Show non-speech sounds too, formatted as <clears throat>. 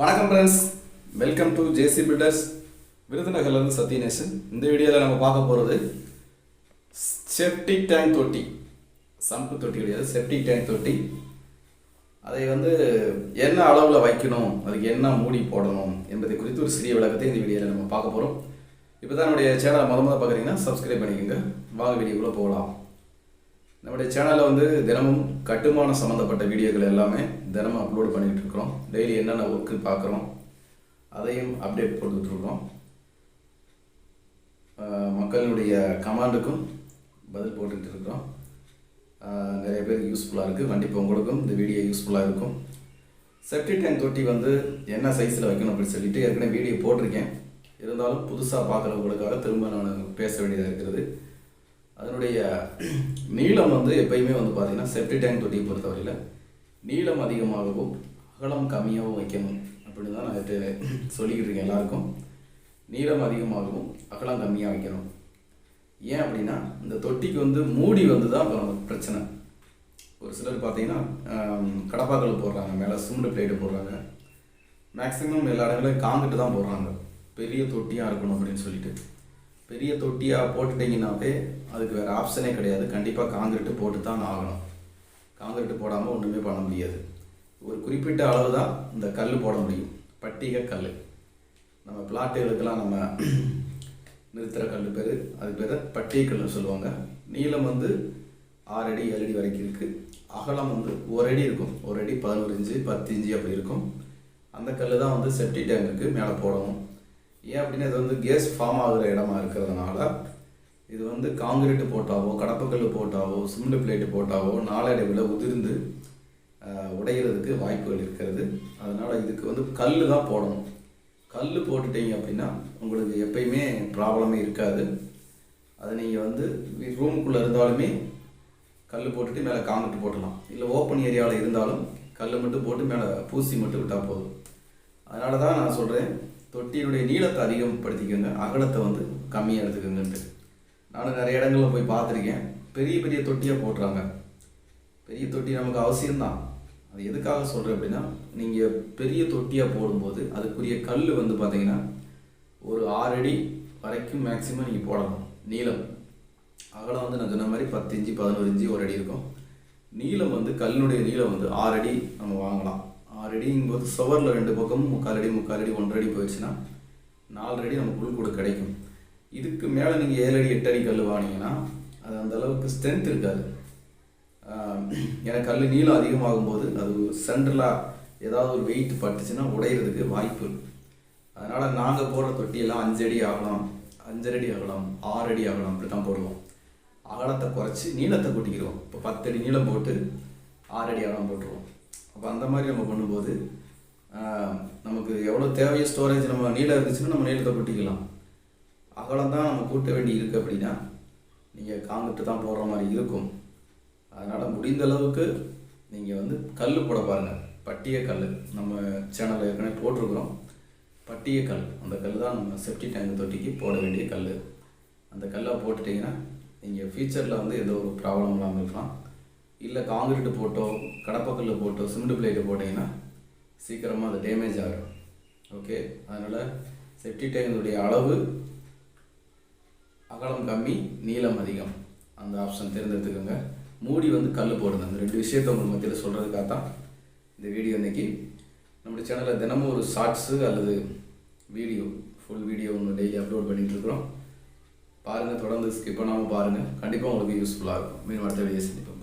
வணக்கம் friends welcome to JC builders விருதுநகர்லேருந்து Sathyanesan இந்த வீடியோவில் நம்ம பார்க்க போகிறது செப்டிக் டேங்க் தொட்டி. சம்பு தொட்டி கிடையாது செப்டிக் டேங்க் தொட்டி. அதை வந்து என்ன அளவில் வைக்கணும் அதுக்கு என்ன மூடி போடணும் என்பதை குறித்து ஒரு சிறிய விளக்கத்தை இந்த வீடியோவில் நம்ம பார்க்க போகிறோம் இப்போ தான் நம்முடைய சேனலை முத முதல் பார்க்குறீங்கன்னா சப்ஸ்கிரைப் பண்ணிக்கோங்க. வாங்க வீடியோக்குள்ளே போகலாம். நம்முடைய சேனலில் வந்து தினமும் கட்டுமானம் சம்மந்தப்பட்ட வீடியோக்கள் எல்லாமே தினமும் அப்லோட் பண்ணிகிட்டு இருக்கிறோம். டெய்லி என்னென்ன ஒர்க்கு பார்க்குறோம். அதையும் அப்டேட் கொடுத்துட்ருக்கோம் மக்களுடைய கமாண்டுக்கும் பதில் போட்டுக்கிட்டு இருக்கிறோம். நிறைய பேருக்கு யூஸ்ஃபுல்லாக இருக்குது கண்டிப்பாக உங்களுக்கும் இந்த வீடியோ யூஸ்ஃபுல்லாக இருக்கும். செப்டி டேங்க் தொட்டி வந்து என்ன சைஸில் வைக்கணும் அப்படின்னு சொல்லிட்டு ஏற்கனவே வீடியோ போட்டிருக்கேன். இருந்தாலும் புதுசாக பார்க்குறவங்களுக்காக திரும்ப நான் பேச வேண்டியதாக இருக்கிறது. அதனுடைய நீளம் வந்து எப்பயுமே வந்து பார்த்தீங்கன்னா செப்டி டேங்க் தொட்டியை பொறுத்தவரையில் நீளம் அதிகமாகவும் அகலம் கம்மியாகவும் வைக்கணும் அப்படின்னு தான் நான் சொல்லிக்கிட்டு இருக்கேன் எல்லாருக்கும். நீளம் அதிகமாகவும் அகலம் கம்மியாக வைக்கணும். ஏன் அப்படின்னா இந்த தொட்டிக்கு வந்து மூடி வந்து தான் இப்போ நமக்கு பிரச்சனை. ஒரு சிலர் பார்த்தீங்கன்னா கடப்பாக்கள் கடப்பாக்கல் போடுறாங்க மேலே சிமெண்ட் பிளேட்டு போடுறாங்க. மேக்ஸிமம் எல்லா இடங்களையும் காங்கிட்டு தான் போடுறாங்க. பெரிய தொட்டியாக இருக்கணும் அப்படின்னு சொல்லிட்டு. பெரிய தொட்டியாக போட்டுட்டிங்கனாவே அதுக்கு வேறு ஆப்ஷனே கிடையாது. கண்டிப்பாக காங்கிரீட்டு போட்டு தான் ஆகணும். காங்கிரீட்டு போடாமல் ஒன்றுமே பண்ண முடியாது. ஒரு குறிப்பிட்ட அளவு தான் இந்த கல் போட முடியும். பட்டிகை கல் நம்ம பிளாட்டுகளுக்கெல்லாம் நம்ம <clears throat> நிறுத்துகிற கல் பேர். அது பேர் பட்டிய கல்னு சொல்லுவாங்க. நீளம் வந்து ஆறு அடி ஏழு அடி வரைக்கும் இருக்குது அகலம் வந்து ஒரு அடி இருக்கும். ஒரு அடி பதினோரு இஞ்சு பத்து இஞ்சு அப்படி இருக்கும். அந்த கல் தான் வந்து செப்டி டேங்குக்கு மேலே போடணும். ஏன் அப்படின்னா இது வந்து கேஸ் ஃபார்ம் ஆகுற இடமா இருக்கிறதுனால இது வந்து காங்கிரீட்டு போட்டாவோ கடப்பக்கல் போட்டாவோ சிமெண்ட் பிளேட்டு போட்டாவோ நாளடைவில் உதிர்ந்து உடையிறதுக்கு வாய்ப்புகள் இருக்கிறது. அதனால் இதுக்கு வந்து கல் தான் போடணும். கல் போட்டுட்டீங்க அப்படின்னா உங்களுக்கு எப்பயுமே ப்ராப்ளமே இருக்காது. அது நீங்கள் வந்து ரூமுக்குள்ளே இருந்தாலுமே கல் போட்டுட்டு மேலே காங்கிரீட் போட்டலாம் இல்லை ஓப்பன் ஏரியாவில் இருந்தாலும் கல் மட்டும் போட்டு மேலே பூசி மட்டும் விட்டால் போதும். அதனால தான் நான் சொல்கிறேன் தொட்டியினுடைய நீளத்தை அதிகப்படுத்திக்கோங்க. அகலத்தை வந்து கம்மியாக எடுத்துக்கோங்கன்ட்டு. நானும் நிறைய இடங்களில் போய் பார்த்துருக்கேன். பெரிய பெரிய தொட்டியாக போட்டுறாங்க பெரிய தொட்டி நமக்கு அவசியம்தான். அது எதுக்காக சொல்கிறேன் அப்படின்னா நீங்கள் பெரிய தொட்டியாக போடும்போது அதுக்குரிய கல் வந்து பார்த்தீங்கன்னா ஒரு ஆறு அடி வரைக்கும் மேக்ஸிமம் நீங்கள் போடலாம் நீளம். அகலம் வந்து நான் சொன்ன மாதிரி பத்து இஞ்சி பதினோரு இஞ்சி ஒரு அடி இருக்கும். நீளம் வந்து கல்லுடைய நீளம் வந்து ஆறு அடி நம்ம வாங்கலாம். அடிங்கும்போது சுவரில் ரெண்டு பக்கமும் முக்கால் அடி முக்கால் அடி ஒன்றரை அடி போயிடுச்சுன்னா நாலரடி நமக்கு உள் கூட கிடைக்கும். இதுக்கு மேலே நீங்கள் ஏழு அடி எட்டு அடி கல் வாங்கினீங்கன்னா அது அந்த அளவுக்கு ஸ்ட்ரென்த் இருக்காது. ஏன்னா கல் நீளம் அதிகமாகும் போது அது சென்ட்ரலாக ஏதாவது ஒரு வெயிட் பட்டுச்சுன்னா உடையிறதுக்கு வாய்ப்பு அதனால் நாங்கள் போடுற தொட்டியெல்லாம் அஞ்சடி ஆகலாம் அஞ்சரடி ஆகலாம் ஆறடி ஆகலாம் அப்படி தான் போடுவோம். அகலத்தை குறைச்சி நீளத்தை கூட்டிக்கிறோம் இப்போ பத்தடி நீளம் போட்டு ஆறடி ஆகலாம் அகலம் போட்டுருவோம். அப்போ அந்த மாதிரி நம்ம பண்ணும்போது நமக்கு எவ்வளோ தேவையோ ஸ்டோரேஜ் நம்ம நீளம் இருந்துச்சுன்னா நம்ம நீளத்தை கூட்டிக்கலாம். அகலம் தான் நம்ம கூட்ட வேண்டி இருக்குது அப்படின்னா நீங்கள் காங்கிட்டு தான் போடுற மாதிரி இருக்கும். அதனால் முடிந்த அளவுக்கு நீங்கள் வந்து கல் போட பாருங்கள் பட்டிய கல் நம்ம சேனலில் ஏற்கனவே போட்டிருக்கிறோம். பட்டிய கல். அந்த கல் தான் நம்ம செப்டி டேங்க் தொட்டிக்கு போட வேண்டிய கல் அந்த கல்லை போட்டுட்டிங்கன்னா நீங்கள் ஃபியூச்சரில் வந்து எந்த ஒரு ப்ராப்ளம் இல்லாமல் இருக்கலாம். இல்லை காங்கிரீட்டு போட்டோ கடப்பக்கல் போட்டோ சிமெண்ட் பிளேட்டு போட்டிங்கன்னா சீக்கிரமாக அது டேமேஜ் ஆகிடும் ஓகே அதனால் செப்டி டேங்கினுடைய அளவு அகலம் கம்மி நீளம் அதிகம். அந்த ஆப்ஷன் தேர்ந்தெடுத்துக்கோங்க. மூடி வந்து கல் போடுங்க. அந்த ரெண்டு விஷயத்தை உங்களுக்கு மத்தியில் சொல்கிறதுக்காக தான் இந்த வீடியோ இன்றைக்கி நம்முடைய சேனலில் தினமும் ஒரு ஷார்ட்ஸு அல்லது வீடியோ ஃபுல் வீடியோ ஒன்று டெய்லி அப்லோட் பண்ணிகிட்ருக்குறோம் இருக்கிறோம். பாருங்கள் தொடர்ந்து ஸ்கிப் பண்ணாமல் பாருங்கள் கண்டிப்பாக உங்களுக்கு யூஸ்ஃபுல்லாக இருக்கும். மீன் அடுத்த வீடியோ சந்திப்போம்.